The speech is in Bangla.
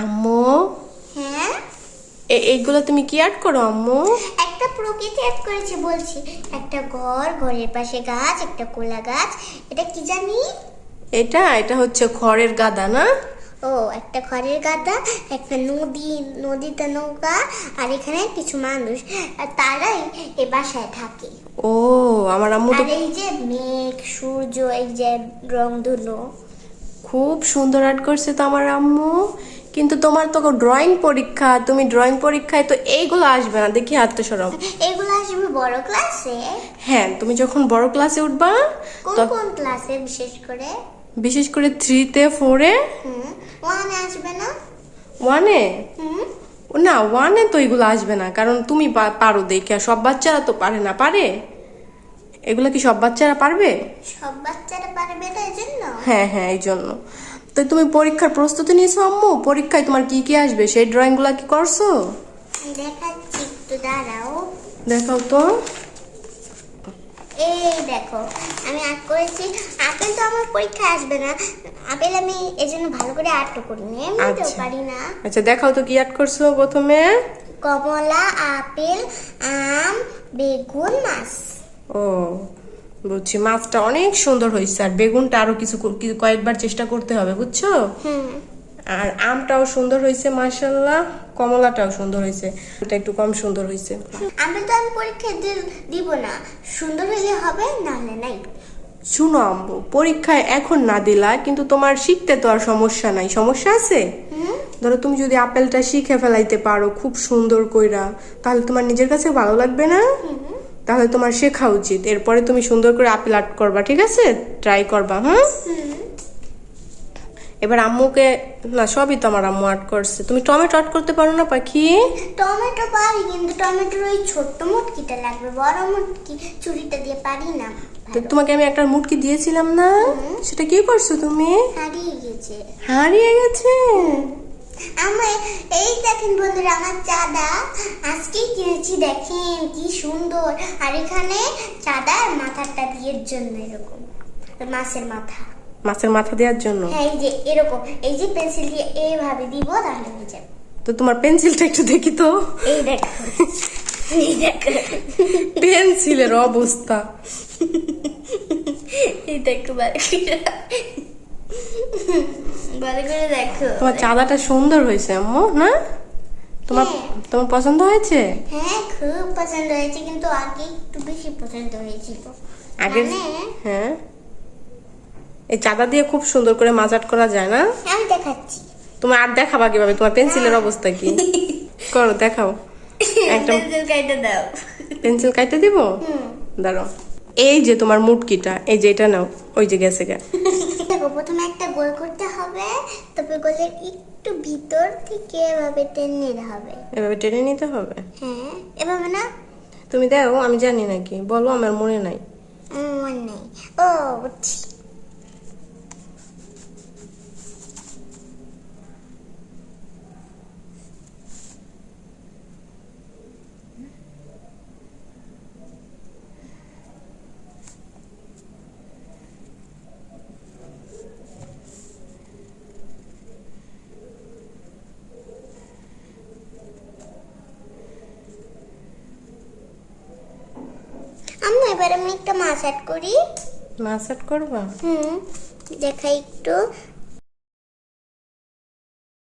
আম্মু। হ্যাঁ? এইগুলো তুমি কি আর্ট করো আম্মু? একটা প্রকৃতি অ্যাড করেছি বলছি। একটা ঘর ঘরের পাশে গাছ একটা কোলা গাছ। এটা কি জানি? এটা এটা হচ্ছে খড়ের গাদা না? ও একটা খড়ের গাদা একটা নদী নদীতে নৌকা আর এখানে কিছু মানুষ। আর তারাই এ বাসায় থাকে। ও আমার আম্মু তো আর এই যে মেঘ সূর্য এই যে রং ধুলো। খুব সুন্দর আর্ট করছে তো আমার আম্মু। কিন্তু তোমার তো ড্রয়িং পরীক্ষা তুমি ড্রয়িং পরীক্ষায় তো এইগুলো আসবে না দেখি হাতে সরম এগুলো আসবে বড় ক্লাসে হ্যাঁ তুমি যখন বড় ক্লাসে উঠবা কোন কোন ক্লাসে বিশেষ করে? বিশেষ করে থ্রিতে ফোরে হুম ওয়ানে আসবে না? ওয়ানে হুম। না ওয়ানে তো এগুলো আসবে না কারণ তুমি পারো দেখে আর সব বাচ্চারা তো পারে না পারে? এগুলো কি সব বাচ্চারা পারবে? সব বাচ্চারা পারবে না এই জন্য হ্যাঁ হ্যাঁ এই জন্য তো তুমি পরীক্ষার প্রস্তুতি নিয়েছো আম্মু? পরীক্ষায় তোমার কি কি আসবে? সেই ড্রয়িংগুলো কি করছ? দেখাচ্ছি একটু দাঁড়াও। দেখাও তো। এই দেখো আমি আর্ট করেছি। আপেল তো আমার পরীক্ষায় আসবে না। আপেল আমি এই জন্য ভালো করে আর্টও করিনি এমনিতেও আচ্ছা। পারি না। আচ্ছা দেখাও তো কি আর্ট করছ প্রথমে। কমলা আপেল আম বেগুন মাছ। ও। বুঝছি। মাছটা অনেক সুন্দর হয়েছে আর বেগুনটা আরও কিছু কয়েকবার চেষ্টা করতে হবে বুঝছ? আর আমটাও সুন্দর হয়েছে মার্শাল্লাহ কমলাটাও সুন্দর হয়েছে। ওটা একটু কম সুন্দর হয়েছে। আমি তো আমি পরীক্ষা দিব না। সুন্দর হলে হবে নাহলে নাই। শুনো আম্মু পরীক্ষায় এখন না দিলা কিন্তু তোমার শিখতে তো আর সমস্যা নাই। সমস্যা আছে? ধরো তুমি যদি আপেলটা শিখে ফেলাইতে পারো খুব সুন্দর কইরা তাহলে তোমার নিজের কাছে ভালো লাগবে না? তাহলে তোমার শেখা উচিত। এরপরে তুমি সুন্দর করে আপেল আর্ট করবা ঠিক আছে? ট্রাই করবা হ্যাঁ? এবার আম্মুকে না সবই তো আমার আম্মু আর্ট করছে। তুমি টমেটো আর্ট করতে পারো না পাখি? টমেটো পারি কিন্তু টমেটোর ওই ছোট্ট মুটকিটা লাগবে বড় মুটকি চুরিটা দিয়ে পারি না। তো তোমাকে আমি একটা মুটকি দিয়েছিলাম না? সেটা কি করছ তুমি? হারিয়ে গেছে। হারিয়ে গেছে? আমার দেখেন বন্ধুরা আমার চাঁদা। আজকেই কিনেছি দেখেন কি সুন্দর। আর এখানে চাঁদার মাথাটা দিয়ে জন্য এরকম মাছের মাথা। মাছের মাথা দেওয়ার জন্য? হ্যাঁ এই যে এরকম এই যে পেন্সিল দিয়ে এইভাবে দিব তাহলে হয়ে যাবে। তো তোমার পেন্সিলটা একটু দেখি তো। এই দেখো এই দেখো। পেন্সিলের অবস্থা। এই দেখো ভালো করে দেখো। তোমার চাঁদাটা সুন্দর হয়েছে আম্মু না? তোমার। তোমার পছন্দ হয়েছে? হ্যাঁ খুব পছন্দ হয়েছে কিন্তু আগে একটু বেশি পছন্দ হয়েছিল। আগে মানে হ্যাঁ। এই চাঁদা দিয়ে খুব সুন্দর করে মাজাট করা যায় না? আমি দেখাচ্ছি। তোমার আর দেখাবা কীভাবে? তোমার পেন্সিলের অবস্থা কি? করো দেখাও। একটা পেন্সিল কেটে দাও। পেন্সিল কাটতে দিব? হুম। দাঁড়াও। এই যে তোমার মুটকিটা এই যে এটা নাও ওই যে গেছে গা। প্রথমে একটা গোল করতে তারপর গোলের একটু ভিতর থেকে এভাবে টেনে হবে। এভাবে টেনে নিতে হবে? হ্যাঁ এভাবে না? তুমি দেখো আমি জানি নাকি। বলো আমার মনে নাই। আমার মনে নেই। ও বুঝছি আমি এবার আমি একটা মাছ অ্যাড করি। মাছ আর্ট করবা? হুম দেখাই একটু।